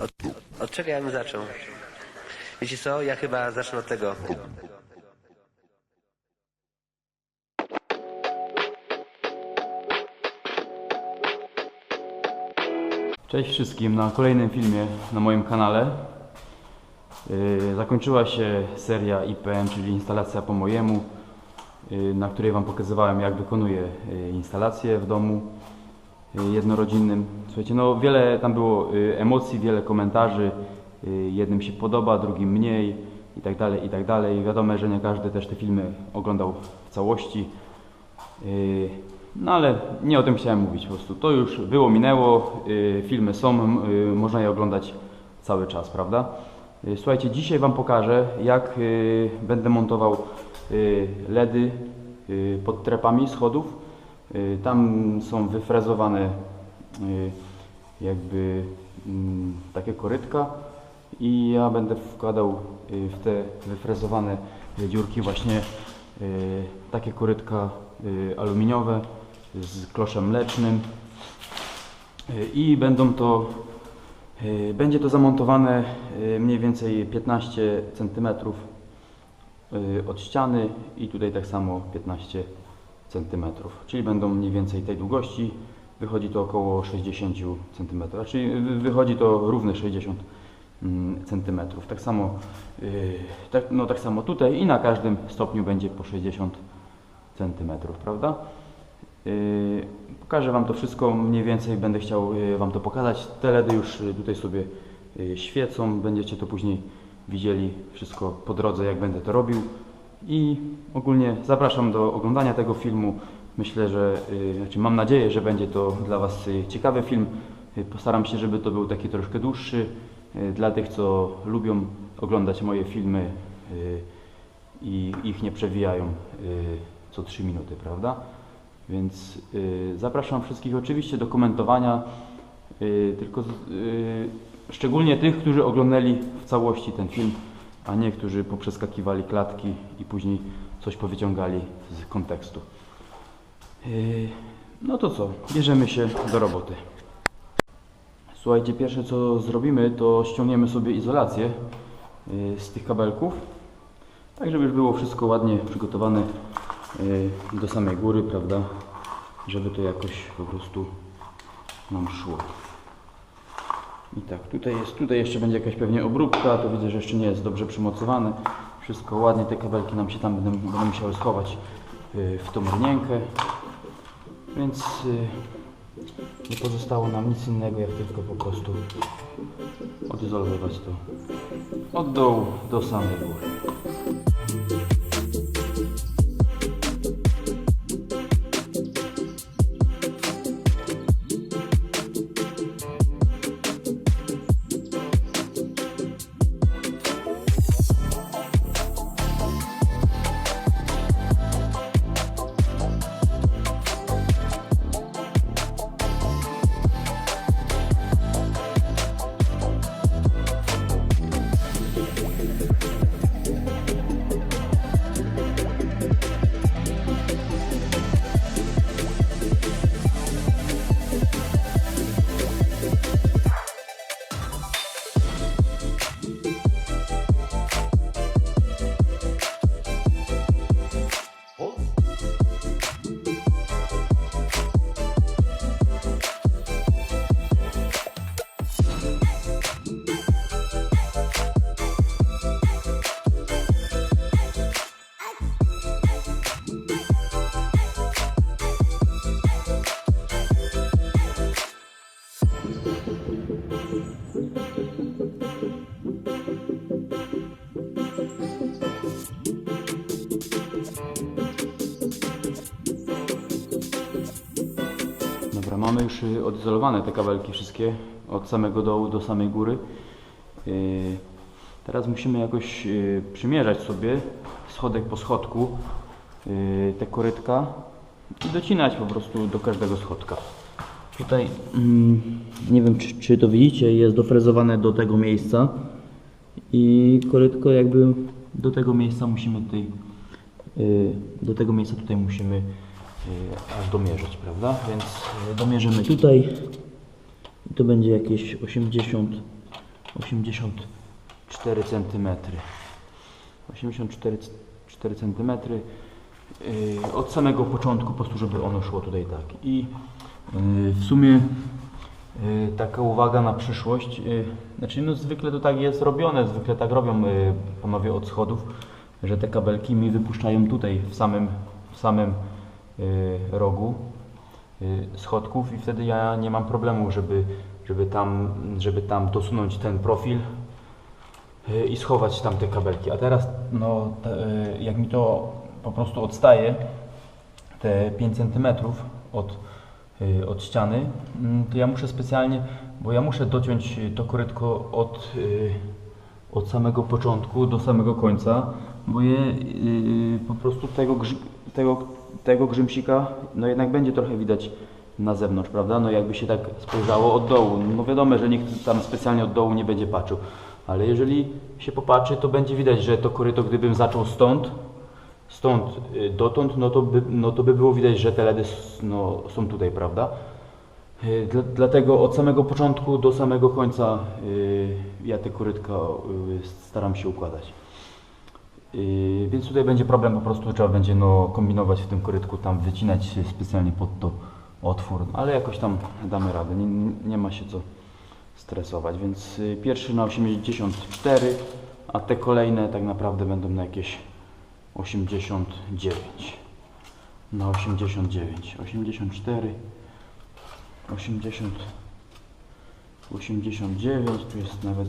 Od, od czego ja bym zaczął? Wiecie co? Ja chyba zacznę od tego. Cześć wszystkim na kolejnym filmie na moim kanale. Yy, Zakończyła się seria IPM, czyli instalacja po mojemu, yy, na której Wam pokazywałem jak wykonuję yy, instalację w domu jednorodzinnym. Słuchajcie, no wiele tam było yy, emocji, wiele komentarzy. Yy, Jednym się podoba, drugim mniej i tak dalej, i tak dalej. Wiadomo, że nie każdy też te filmy oglądał w całości. No ale nie o tym chciałem mówić po prostu. To już było, minęło, filmy są, można je oglądać cały czas, prawda? Słuchajcie, dzisiaj Wam pokażę, jak będę montował LEDy pod trepami schodów. Yy, Tam są wyfrezowane yy, jakby mm, takie korytka i ja będę wkładał yy, w te wyfrezowane dziurki właśnie takie korytka aluminiowe z kloszem mlecznym i będą to będzie to zamontowane mniej więcej 15 cm od ściany i tutaj tak samo 15 cm, czyli będą mniej więcej tej długości. Wychodzi to około 60 cm, czyli wy- wychodzi to równe 60 mm, cm. Tak samo, yy, tak, no tak samo tutaj i na każdym stopniu będzie po 60 cm, prawda? Yy, Pokażę Wam to wszystko mniej więcej, będę chciał yy, Wam to pokazać. Te LEDy już tutaj sobie świecą, będziecie to później widzieli wszystko po drodze, jak będę to robił. I ogólnie zapraszam do oglądania tego filmu. Myślę, że, yy, znaczy mam nadzieję, że będzie to dla Was yy, ciekawy film. Yy, Postaram się, żeby to był taki troszkę dłuższy dla tych, co lubią oglądać moje filmy i ich nie przewijają co 3 minuty, prawda? Więc y, zapraszam wszystkich oczywiście do komentowania, y, tylko y, szczególnie tych, którzy oglądali w całości ten film, a nie którzy poprzeskakiwali klatki i później coś powyciągali z kontekstu. Y, no to co, bierzemy się do roboty. Słuchajcie, pierwsze co zrobimy, to ściągniemy sobie izolację y, z tych kabelków, tak żeby już było wszystko ładnie przygotowane y, do samej góry, prawda? Żeby to jakoś po prostu nam szło. I tak, tutaj jest, tutaj jeszcze będzie jakaś pewnie obróbka, to widzę, że jeszcze nie jest dobrze przymocowane. Wszystko ładnie, te kabelki nam się tam będą, będą musiały schować y, w tą rnienkę. Więc y, nie pozostało nam nic innego, jak tylko po prostu odizolować to od dołu do samej góry. Mamy już y, odizolowane te kabelki wszystkie od samego dołu do samej góry. Yy, Teraz musimy jakoś yy, przymierzać sobie schodek po schodku te korytka i docinać po prostu do każdego schodka. Tutaj mm, nie wiem czy, czy to widzicie, jest dofrezowane do tego miejsca i korytko jakby do tego miejsca musimy tutaj do tego miejsca tutaj musimy aż domierzyć, prawda? Więc yy, domierzymy tutaj i to będzie jakieś 80 84 cm. 84 4 cm. Yy, od samego początku po prostu, żeby ono szło tutaj tak. I yy, w sumie yy, taka uwaga na przyszłość. Yy, znaczy no zwykle to tak jest robione, zwykle tak robią yy, panowie od schodów, że te kabelki mi wypuszczają tutaj w samym, w samym rogu yy, schodków i wtedy ja nie mam problemu, żeby, żeby, tam, żeby tam dosunąć ten profil y, i schować tam te kabelki. A teraz, no, y, jak mi to po prostu odstaje, te 5 cm od, y, od ściany, mm, to ja muszę specjalnie, bo ja muszę dociąć y, to korytko od, y, od samego początku do samego końca, bo je y, po prostu tego, grzy, tego, tego grzymsika, no jednak będzie trochę widać na zewnątrz, prawda? No jakby się tak spojrzało od dołu. No wiadomo, że nikt tam specjalnie od dołu nie będzie patrzył, ale jeżeli się popatrzy, to będzie widać, że to koryto, gdybym zaczął stąd, stąd y, dotąd, no to by, no to by było widać, że te LEDy no, są tutaj, prawda? Y, Dla, dlatego od samego początku do samego końca y, ja te korytka y, staram się układać. Y, więc tutaj będzie problem, po prostu trzeba będzie no, kombinować w tym korytku, tam wycinać specjalnie pod to otwór, ale jakoś tam damy radę, nie, nie ma się co stresować, więc y, pierwszy na 84, a te kolejne tak naprawdę będą na jakieś 89. Na 89, 84, 80, 89, tu jest nawet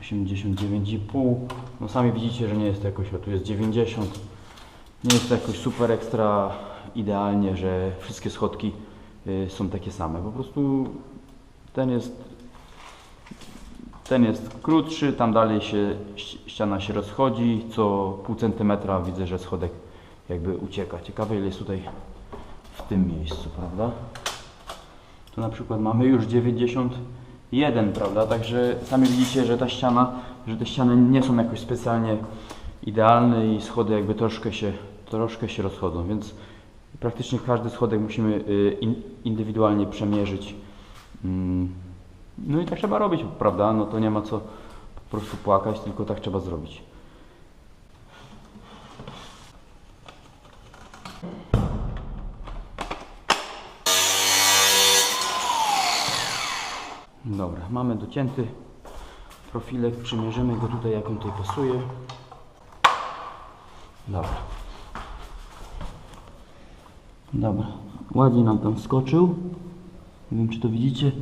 89,5. No sami widzicie, że nie jest to jakoś, tu jest 90. Nie jest to jakoś super ekstra idealnie, że wszystkie schodki y, są takie same. Po prostu ten jest ten jest krótszy, tam dalej się ści- ściana się rozchodzi, co pół centymetra widzę, że schodek jakby ucieka. Ciekawe ile jest tutaj w tym miejscu, prawda? Tu na przykład mamy już 91, prawda? Także sami widzicie, że ta ściana, że te ściany nie są jakoś specjalnie idealne i schody jakby troszkę się, troszkę się rozchodzą, więc praktycznie każdy schodek musimy y, in, indywidualnie przemierzyć. Mm, No i tak trzeba robić, prawda? No to nie ma co po prostu płakać, tylko tak trzeba zrobić. Dobra, mamy docięty profilek, przymierzymy go tutaj, jak on tutaj pasuje. Dobra. Dobra, ładnie nam tam skoczył. Nie wiem, czy to widzicie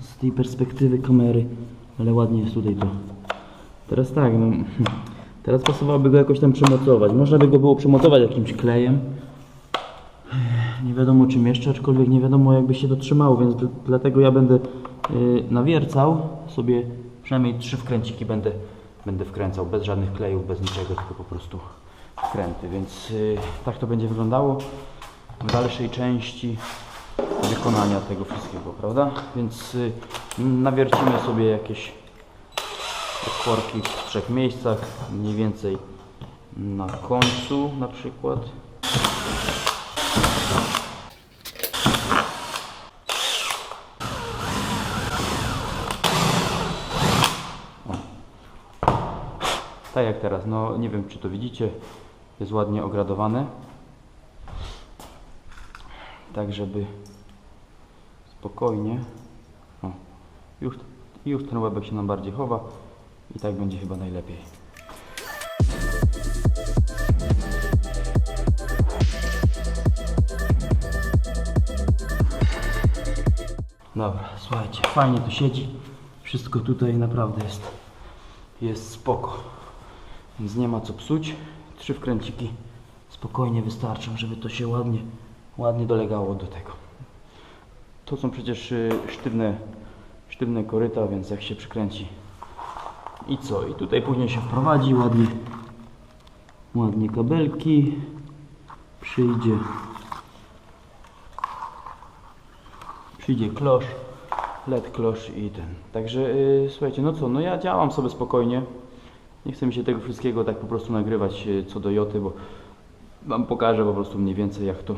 z tej perspektywy kamery, ale ładnie jest tutaj to. Teraz tak, no, teraz pasowałoby go jakoś tam przymocować. Można by go było przymocować jakimś klejem. Nie wiadomo czym jeszcze, aczkolwiek nie wiadomo jakby się to trzymało, więc dl- dlatego ja będę nawiercał sobie przynajmniej trzy wkręciki będę, będę wkręcał, bez żadnych klejów, bez niczego, tylko po prostu wkręty, więc y, tak to będzie wyglądało w dalszej części wykonania tego wszystkiego, prawda? Więc y, nawiercimy sobie jakieś otworki w trzech miejscach, mniej więcej na końcu na przykład. Tak jak teraz, no nie wiem czy to widzicie, jest ładnie ogradowane. Tak żeby spokojnie. O, już, już ten łebek się nam bardziej chowa i tak będzie chyba najlepiej. Dobra, słuchajcie, fajnie tu siedzi. Wszystko tutaj naprawdę jest, jest spoko. Więc nie ma co psuć. Trzy wkręciki spokojnie wystarczą, żeby to się ładnie, ładnie dolegało do tego. To są przecież y, sztywne, sztywne koryta, więc jak się przykręci i co? I tutaj później się wprowadzi ładnie, ładnie kabelki, przyjdzie, przyjdzie klosz, led klosz i ten. Także y, słuchajcie, no co, no ja działam sobie spokojnie. Nie chcę mi się tego wszystkiego tak po prostu nagrywać e, co do joty, bo Wam pokażę po prostu mniej więcej jak to,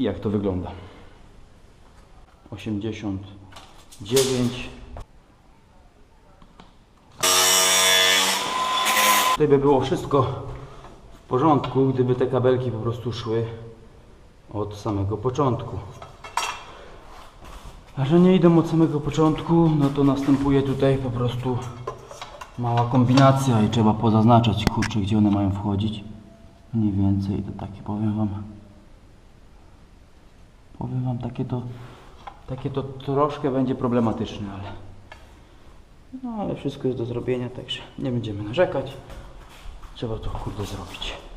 jak to wygląda. 89 Tutaj by było wszystko w porządku, gdyby te kabelki po prostu szły od samego początku. A że nie idą od samego początku, no to następuje tutaj po prostu mała kombinacja i trzeba pozaznaczać, kurczę, gdzie one mają wchodzić. Mniej więcej to takie powiem wam. Powiem wam, takie to, takie to troszkę będzie problematyczne, ale no ale wszystko jest do zrobienia, także nie będziemy narzekać. Trzeba to kurde zrobić.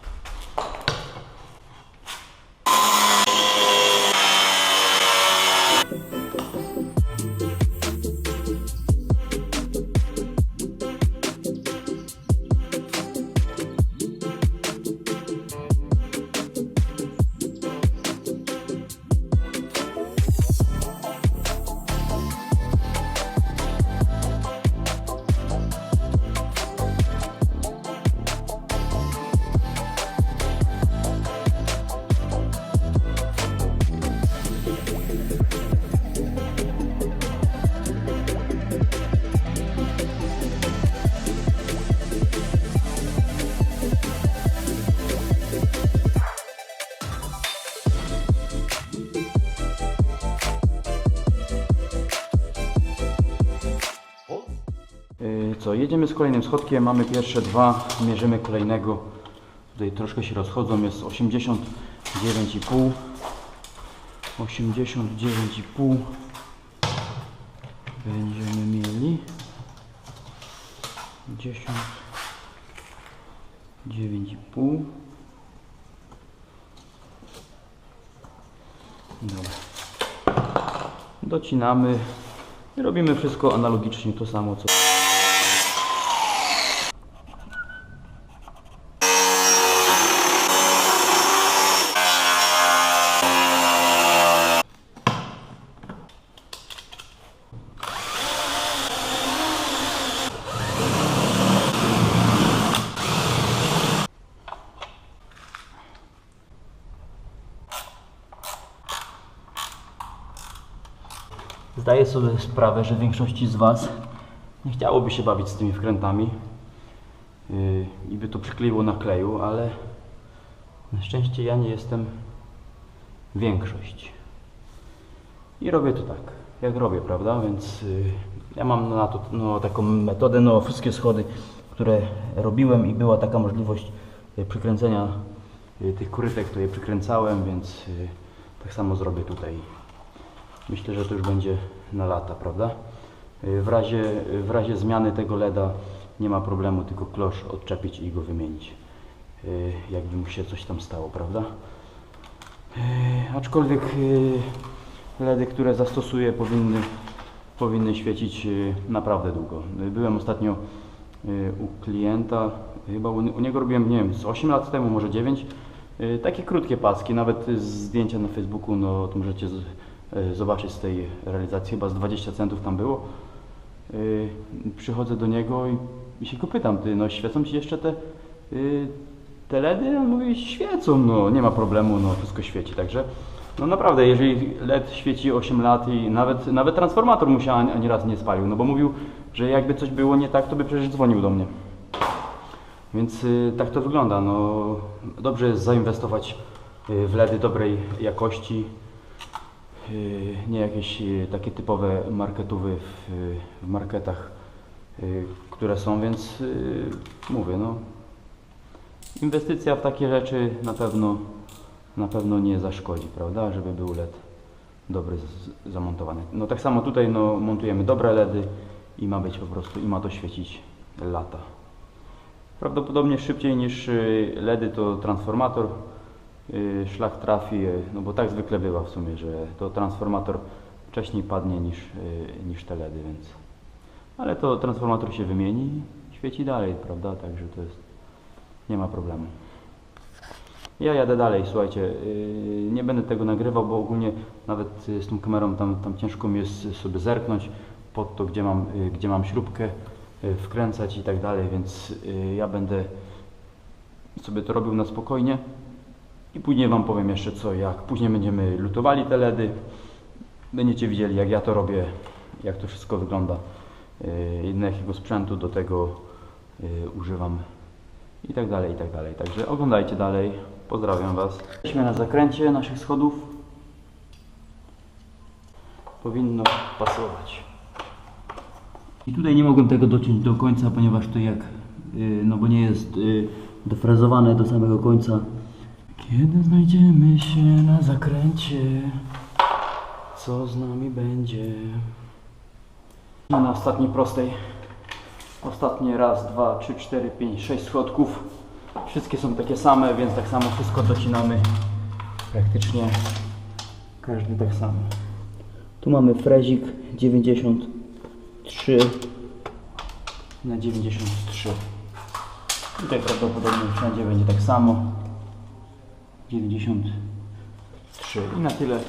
Jedziemy z kolejnym schodkiem, mamy pierwsze dwa, mierzymy kolejnego. Tutaj troszkę się rozchodzą, jest 89,5. 89,5 będziemy mieli 10 9,5 Dobra. Docinamy i robimy wszystko analogicznie to samo co Zdaję sobie sprawę, że większości z Was nie chciałoby się bawić z tymi wkrętami yy, i by to przykleiło na kleju, ale na szczęście ja nie jestem większość. I robię to tak, jak robię, prawda? Więc yy, ja mam na to no, taką metodę, no wszystkie schody, które robiłem i była taka możliwość yy, przykręcenia yy, tych kurytek, to je przykręcałem, więc yy, tak samo zrobię tutaj. Myślę, że to już będzie na lata, prawda? Y, W razie, w razie zmiany tego LEDa nie ma problemu, tylko klosz odczepić i go wymienić. Y, Jakby mu się coś tam stało, prawda? Y, Aczkolwiek LEDy, które zastosuję powinny, powinny świecić naprawdę długo. Byłem ostatnio u klienta, chyba u, niego robiłem, nie wiem, z 8 lat temu, może 9. Y, Takie krótkie paski, nawet y, zdjęcia na Facebooku, no to możecie z, zobaczyć z tej realizacji, chyba z 20 centów tam było. Y, Przychodzę do niego i, się go pytam, ty, no świecą ci jeszcze te, y, te LEDy? On mówi, świecą, no nie ma problemu, no wszystko świeci, także no naprawdę, jeżeli LED świeci 8 lat i nawet, nawet transformator mu się ani, ani raz nie spalił, no bo mówił, że jakby coś było nie tak, to by przecież dzwonił do mnie. Więc y, tak to wygląda. No, dobrze jest zainwestować w LEDy dobrej jakości, nie jakieś y, takie typowe marketówy w, y, w marketach, y, które są, więc y, mówię, no, inwestycja w takie rzeczy na pewno, na pewno nie zaszkodzi, prawda, żeby był LED dobry z, zamontowany. No tak samo tutaj no, montujemy dobre LEDy i ma być po prostu, i ma to świecić lata. Prawdopodobnie szybciej niż y, LEDy to transformator y, szlak trafi, y, no bo tak zwykle bywa w sumie, że to transformator wcześniej padnie niż, y, niż te LEDy, więc ale to transformator się wymieni i świeci dalej, prawda, także to jest, nie ma problemu. Ja jadę dalej, słuchajcie, nie będę tego nagrywał, bo ogólnie nawet y, z tą kamerą tam, tam ciężko mi jest sobie zerknąć pod to, gdzie mam, y, gdzie mam śrubkę y, wkręcać i tak dalej, więc y, ja będę sobie to robił na spokojnie i później Wam powiem jeszcze co, jak. Później będziemy lutowali te LEDy, będziecie widzieli jak ja to robię, jak to wszystko wygląda, yy, jakiego sprzętu do tego yy, używam i tak dalej, i tak dalej. Także oglądajcie dalej. Pozdrawiam Was. Jesteśmy na zakręcie naszych schodów. Powinno pasować. I tutaj nie mogłem tego dociąć do końca, ponieważ to jak, y, no bo nie jest y, dofrazowane do samego końca. Kiedy znajdziemy się na zakręcie, co z nami będzie? Na ostatniej prostej. Ostatnie raz, dwa, trzy, cztery, pięć, sześć schodków. Wszystkie są takie same, więc tak samo wszystko docinamy. Praktycznie każdy tak samo. Tu mamy frezik 93 na 93. Tutaj prawdopodobnie wszędzie będzie tak samo. 93 i na tyle.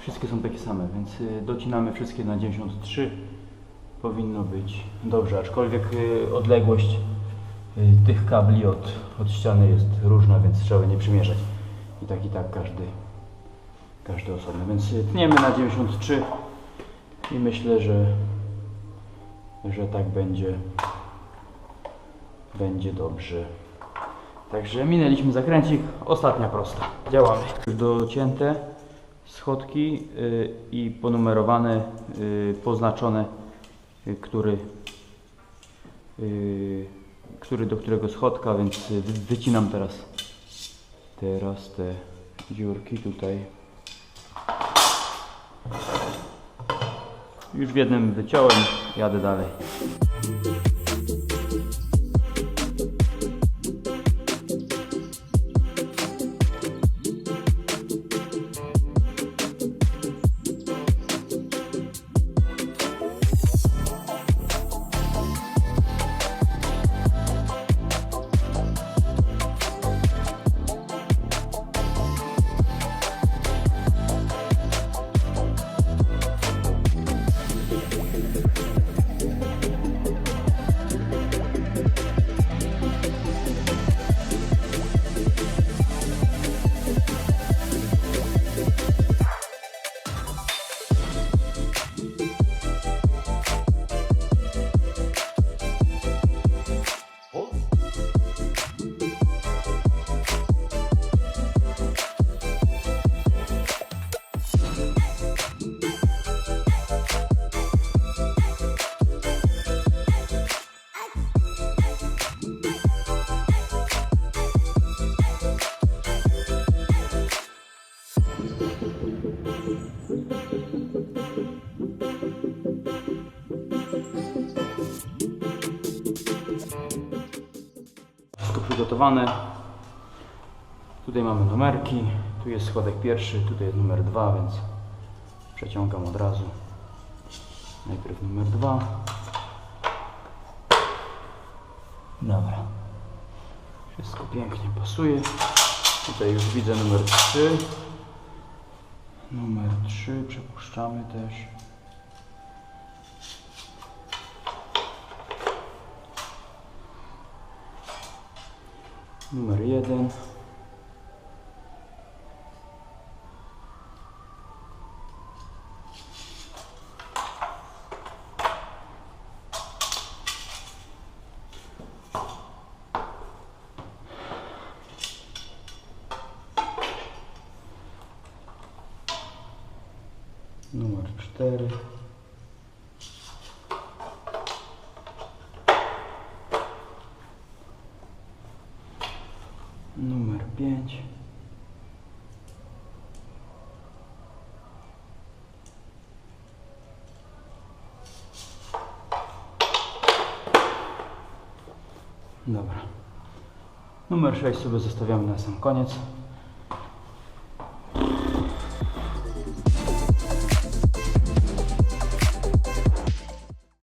Wszystkie są takie same, więc y, docinamy wszystkie na 93 powinno być dobrze, aczkolwiek y, odległość y, tych kabli od, od ściany jest różna, więc trzeba nie przymierzać. I tak i tak każdy każdy osobny, więc tniemy na 93 i myślę, że że tak będzie będzie dobrze. Także minęliśmy zakręcik, ostatnia prosta. Działamy. Już docięte schodki y, i ponumerowane, y, poznaczone, y, który, który do którego schodka, więc wy- wycinam teraz, teraz te dziurki tutaj. Już w jednym wyciąłem, jadę dalej. Przygotowane. Tutaj mamy numerki. Tu jest schodek pierwszy, tutaj jest numer dwa, więc przeciągam od razu. Najpierw numer dwa. Dobra. Wszystko pięknie pasuje. Tutaj już widzę numer 3. Numer 3 przepuszczamy też. Numer 1. Numer 4. Numer 6 sobie zostawiamy na sam koniec.